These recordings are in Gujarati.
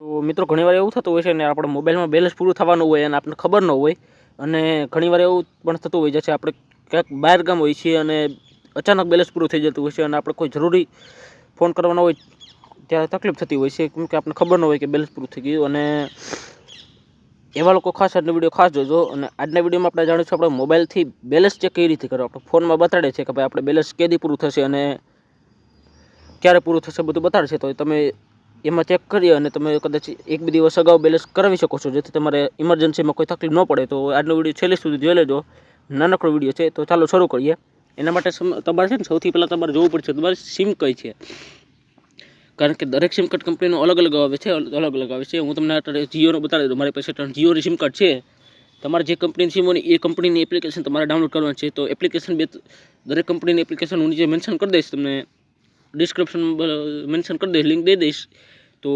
તો મિત્રો, ઘણીવાર એવું થતું હોય છે ને આપણે મોબાઈલમાં બેલેન્સ પૂરું થવાનું હોય અને આપણને ખબર ન હોય, અને ઘણીવાર એવું પણ થતું હોય છે આપણે ક્યાંક બહાર ગામ હોય છીએ અને અચાનક બેલેન્સ પૂરું થઈ જતું હોય છે અને આપણે કોઈ જરૂરી ફોન કરવાનો હોય ત્યારે તકલીફ થતી હોય છે, કેમ કે આપણને ખબર ન હોય કે બેલેન્સ પૂરું થઈ ગયું. અને એવા લોકો ખાસ આજનો વીડિયો ખાસ જોજો અને આજના વિડીયોમાં આપણે જાણીશું આપણે મોબાઈલથી બેલેન્સ ચેક કઈ રીતે કરો આપણે ફોનમાં બતાડે છે કે ભાઈ આપણે બેલેન્સ કેદી પૂરું થશે અને ક્યારે પૂરું થશે બધું બતાડશે, તો તમે એમાં ચેક કરી અને તમે કદાચ એક બે દિવસ અગાઉ બેલેન્સ કરાવી શકો છો. જેથી તમારે ઇમરજન્સીમાં કોઈ તકલીફ ન પડે તો આજનો વીડિયો છેલ્લે સુધી જોઈ લેજો. નાનકડો વીડિયો છે તો ચાલો શરૂ કરીએ. એના માટે તમારે છે ને સૌથી પહેલાં તમારે જોવું પડશે, તમારી સિમ કઈ છે. કારણ કે દરેક સિમ કાર્ડ કંપનીનો અલગ અલગ આવે છે અલગ અલગ આવે છે. હું તમને અત્યારે જીઓનો બતાવી દઉં. મારી પાસે ત્રણ જીઓની સિમ કાર્ડ છે. તમારે જે કંપનીની સિમ હોય એ કંપનીની એપ્લિકેશન તમારે ડાઉનલોડ કરવાની છે. તો એપ્લિકેશન બે દરેક કંપનીની એપ્લિકેશન હું નીચે મેન્શન કરી દઈશ તમને. ડિસ્ક્રિપ્શન મેન્શન કરી દઈશ લિંક દઈ દઈશ. તો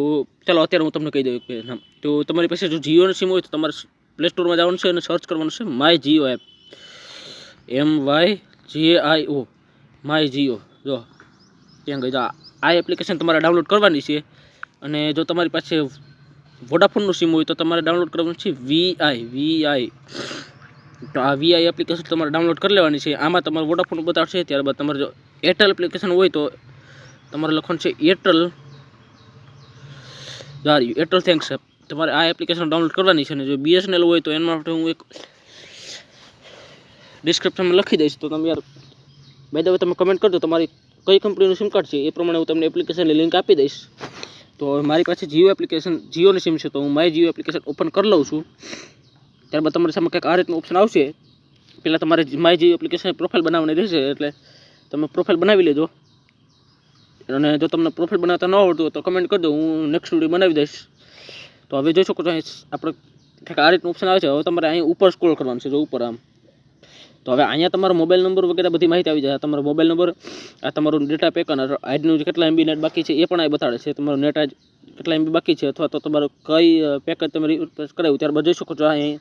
ચાલો, અત્યારે હું તમને કહી દઉં કે નામ. તો તમારી પાસે જો જીઓનું સિમ હોય તો તમારે પ્લે સ્ટોરમાં જવાનું છે અને સર્ચ કરવાનું છે my Jio app M Y J I O my Jio જો, ત્યાં ગઈ આ એપ્લિકેશન તમારે ડાઉનલોડ કરવાની છે. અને જો તમારી પાસે વોડાફોનનું સિમ હોય તો તમારે ડાઉનલોડ કરવાનું છે વીઆઈ વીઆઈ તો આ વીઆઈ એપ્લિકેશન તમારે ડાઉનલોડ કરી લેવાની છે. આમાં તમારે વોડાફોન બતાવશે, ત્યારબાદ તમારે જો એરટેલ એપ્લિકેશન હોય તો તમારે લખવાનું છે એરટેલ જારી એરટેલ થેન્ક્સ એપ તમારે આ એપ્લિકેશન ડાઉનલોડ કરવાની છે અને જો બીએસએનએલ હોય તો એના માટે હું એક ડિસ્ક્રિપ્શનમાં લખી દઈશ. તો તમે યાર બાય ધ તમે કમેન્ટ કરજો. તમારી કઈ કંપનીનું સિમ કાર્ડ છે એ પ્રમાણે હું તમને એપ્લિકેશનની લિંક આપી દઈશ. તો મારી પાસે જીઓ એપ્લિકેશન જીઓની સિમ છે તો હું માય જીઓ એપ્લિકેશન ઓપન કરી લઉં છું. ત્યારબાદ તમારી સામે કંઈક આ રીતનું ઓપ્શન આવશે. પહેલાં તમારે માય જીઓ એપ્લિકેશન પ્રોફાઇલ બનાવવાની રહેશે એટલે તમે પ્રોફાઇલ બનાવી લેજો. અને જો તમને પ્રોફિટ બનાવતા ન આવડતું હોય તો કમેન્ટ કરજો હું નેક્સ્ટ વીડિયો બનાવી દઈશ. તો હવે જોઈ શકો છો અહીં આપણે કંઈક આ રીતનું ઓપ્શન આવે છે. હવે તમારે અહીં ઉપર સ્ક્રોલ કરવાનું છે, જો ઉપર આમ. તો હવે અહીંયા તમારો મોબાઈલ નંબર વગેરે બધી માહિતી આવી જાય. તમારો મોબાઈલ નંબર આ તમારું ડેટા પેક અને આજનું જે કેટલા એમબી નેટ બાકી છે એ પણ અહીં બતાડે છે. તમારું નેટ આજ કેટલા એમબી બાકી છે અથવા તો તમારું કઈ પેકેજ તમે રિપ્લેસ કરાવ્યું ત્યારબાદ જોઈ શકો છો. અહીં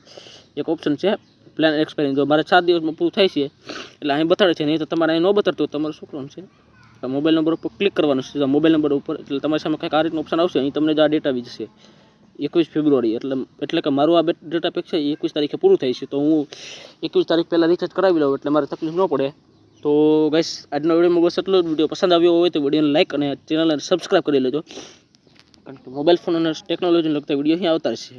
એક ઓપ્શન છે પ્લાન એક્સપાયરિંગ જો મારે સાત દિવસમાં પૂરું થાય છે, એટલે અહીં બતાડે છે. નહીં તો તમારે અહીં ન બતાડતું તમારું શું કરવાનું છે? મોબાઈલ નંબર ઉપર ક્લિક કરવાનું છે. મોબાઈલ નંબર ઉપર, એટલે તમારી સામે કંઈક આ રીતનું ઓપ્શન આવશે, અહીં તમને જ આ ડેટા આવી જશે. એકવીસ ફેબ્રુઆરી, એટલે એટલે કે મારું આ ડેટા પેક છે એ એકવીસ તારીખે પૂરું થાય છે. તો હું એકવીસ તારીખ પહેલાં રિચાર્જ કરાવી લઉં, એટલે મારે તકલીફ ન પડે. તો ગાઈસ આજનો વિડીયોમાં બસ એટલો જ વીડિયો પસંદ આવ્યો હોય તો વિડીયોને લાઇક અને ચેનલને સબસ્ક્રાઈબ કરી લેજો. કારણ કે મોબાઈલ ફોન અને ટેકનોલોજીને લગતા વીડિયો અહીં આવતા રહેશે